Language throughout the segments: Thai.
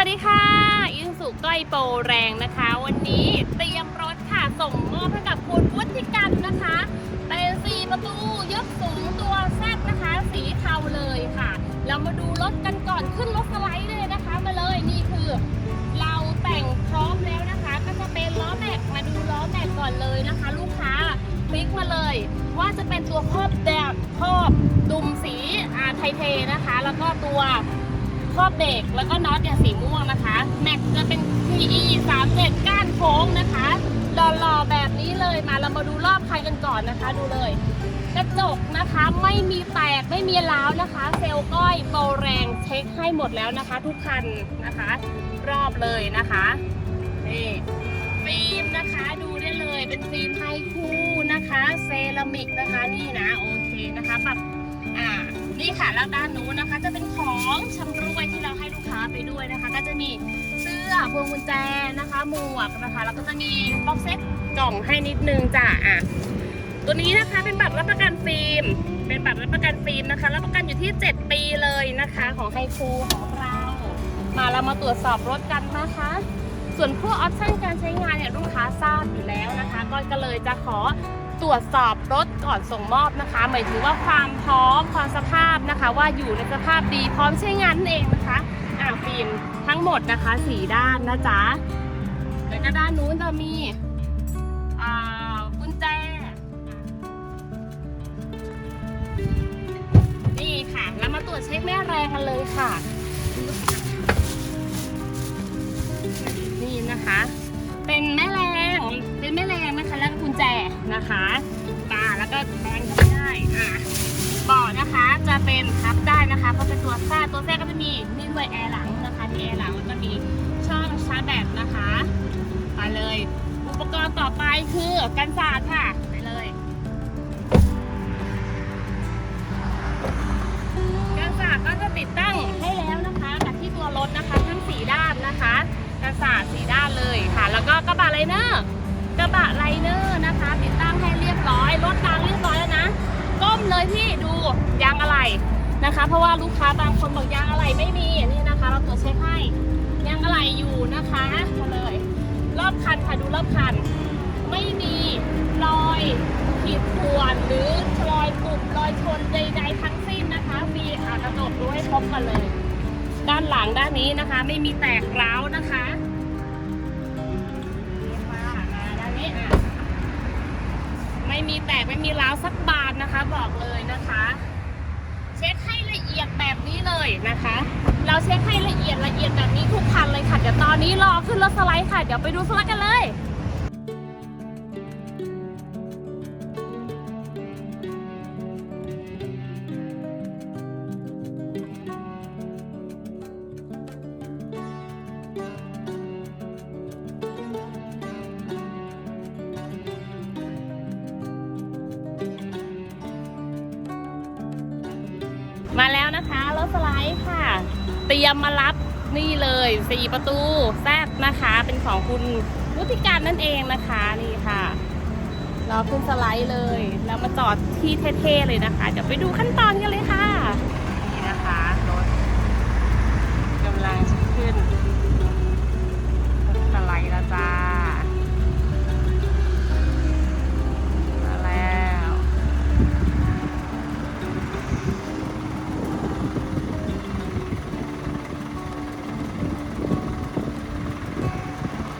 วัสดีค่ะอินสุก้อยโปรแรงนะคะ วันนี้เตรียมรถค่ะส่งมอบให้กับคุณวุฒิกันนะคะเป็นสี่ประตูยกสูงตัวแซดนะคะ สีเทาเลยค่ะ เรามาดูรถกันก่อนขึ้นรถสไลด์เลยนะคะ มาเลยนี่คือ เราแต่งพร้อมแล้วนะคะ ก็จะเป็นล้อแม็กมาดูล้อแม็กก่อนเลยนะคะ ลูกค้าคลิกมาเลย ว่าจะเป็นตัวครอบแดดครอบดุมสีอาไทเทนะคะ แล้วก็ตัว ครอบเบรกแล้วก็น็อตเนี่ยสีม่วงนะคะ แม็กจะเป็น PE 37ก้านโค้งนะคะหล่อๆแบบนี้เลยมาเรามาดูรอบคันกันก่อนนะคะ ดูเลย กระจกนะคะไม่มีแตกไม่มีร้าวนะคะ เซลล์ก้อยโปแรงเช็คให้หมดแล้วนะคะ ทุกคันนะคะ รอบเลยนะคะนี่ฟิล์มนะคะดูได้เลยเป็นฟิล์มไฮคูนะคะ เซรามิกนะคะนี่นะโอเคนะคะปรับ นี่ค่ะแล้วด้านนู้นนะคะจะเป็นของชำรวยที่เราให้ลูกค้าไปด้วยนะคะ ก็จะมีเสื้อพวงกุญแจนะคะหมวกนะคะแล้วก็จะมีบ็อกเซ็ตกล่องให้นิดนึงจ้ะอะตัวนี้นะคะเป็นบัตรรับประกันฟิล์ม เป็นบัตรรับประกันฟิล์มนะคะรับประกันอยู่ที่ 7 ปีเลยนะคะ ของไฮคูของเรา มาเรามาตรวจสอบรถกันนะคะ ส่วนพวกออปชั่นการใช้งานเนี่ยลูกค้าทราบอยู่แล้วนะคะ ก็เลยจะขอ ตรวจสอบรถก่อนส่งมอบนะคะ หมายถึงว่าความพร้อมความสภาพนะคะ ว่าอยู่ในสภาพดีพร้อมใช้งานนั่นเองนะคะอ่าฟิล์มทั้งหมดนะคะสีด้านนะจ๊ะแล้วก็ด้านนู้นจะมีอ่ากุญแจนี่ค่ะ แล้วมาตรวจเช็คแม่แรงกันเลยค่ะ นี่นะคะ เป็นแม่ คะเพราะตัวแท้ตัวแท้ก็จะมีนี่ด้วยแอร์หลังนะคะที่แอร์หลังแล้วก็มีช่องชาร์จแบตนะคะไปเลย อุปกรณ์ต่อไปคือกันสาดค่ะไปเลยกันศาสตร์ก็จะติดตั้งให้แล้วนะคะกับที่ตัวรถนะคะทั้งสีด้านนะคะกันศาสตร์สีด้านเลยค่ะ แล้วก็กระบะไลเนอร์กระบะไลเนอร์นะคะ ติดตั้งให้เรียบร้อยรถกลางเรียบร้อยแล้วนะก้มเลยพี่ดูยางอะไร นะคะ เพราะว่าลูกค้าบางคนบอกยางอะไรไม่มีนี่นะคะ เราตรวจเช็คให้ยางอะไรอยู่นะคะมาเลย รอบคันค่ะดูรอบคัน ไม่มีรอยขีดข่วนหรือรอยบุบรอยชนใดๆทั้งสิ้นนะคะมีอากระจกดูให้ครบกันเลย ด้านหลังด้านนี้นะคะ ไม่มีแตกร้าวนะคะนี่ค่ะอ่าด้านนี้อะไม่มีแตกไม่มีร้าวสักบานนะคะ บอกเลยนะคะ ค่ะ เดี๋ยวตอนนี้รอขึ้นรถสไลด์ค่ะ เดี๋ยวไปดูสไลด์กันเลยมาแล้วนะคะรถสไลด์ค่ะ เตรียมมารับ นี่เลยสี่ประตูแซดนะคะ เป็นของคุณวุฒิการนั่นเองนะคะนี่ค่ะรอขึ้นสไลด์เลยแล้วมาจอดที่เท่ๆเลยนะคะ เดี๋ยวไปดูขั้นตอนกันเลยค่ะ นี่นะคะรถกำลังจะขึ้นสไลด์แล้วจ้า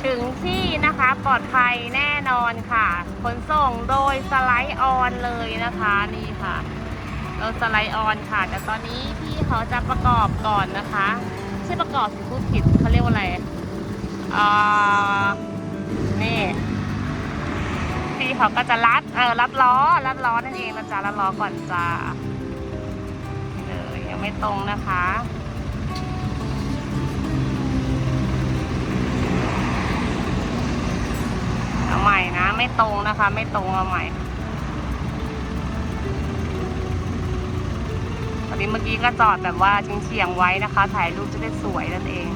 ถึงที่นะคะปลอดภัยแน่นอนค่ะขนส่งโดยสไลด์ออนเลยนะคะนี่ค่ะ เราสไลด์ออนค่ะ แต่ตอนนี้พี่เขาจะประกอบก่อนนะคะใช่ประกอบสิพูดผิดเขาเรียกว่าอะไรอ่านี่พี่เขาก็จะรัดเออรัดล้อรัดล้อนั่นเองนะจ๊ะรัดล้อก่อนจ้าเลยยังไม่ตรงนะคะ เอาใหม่นะ ไม่ตรงนะคะ ไม่ตรงเอาใหม่ตอนนี้เมื่อกี้ก็จอดแบบว่าเฉียงๆไว้นะคะ ถ่ายรูปจะได้สวยนั่นเอง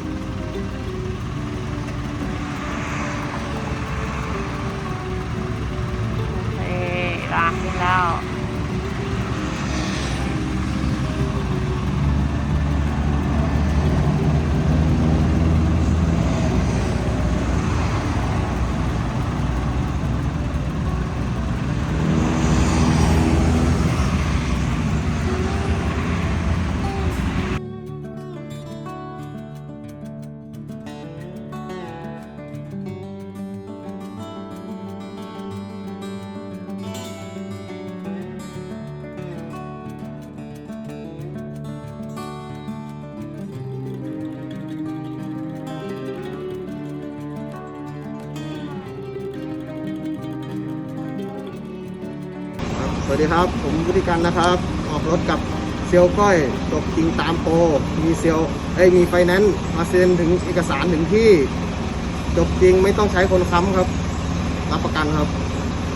วัสดีครับ ผมวุฒิการนะครับ ออกรถกับเซียวก้อยจบจริงตามโปรมีเซียวเอ้ยมีไฟแนนซ์มาเซ็นถึงเอกสารถึงที่จบจริงไม่ต้องใช้คนค้ำครับ รับประกันครับ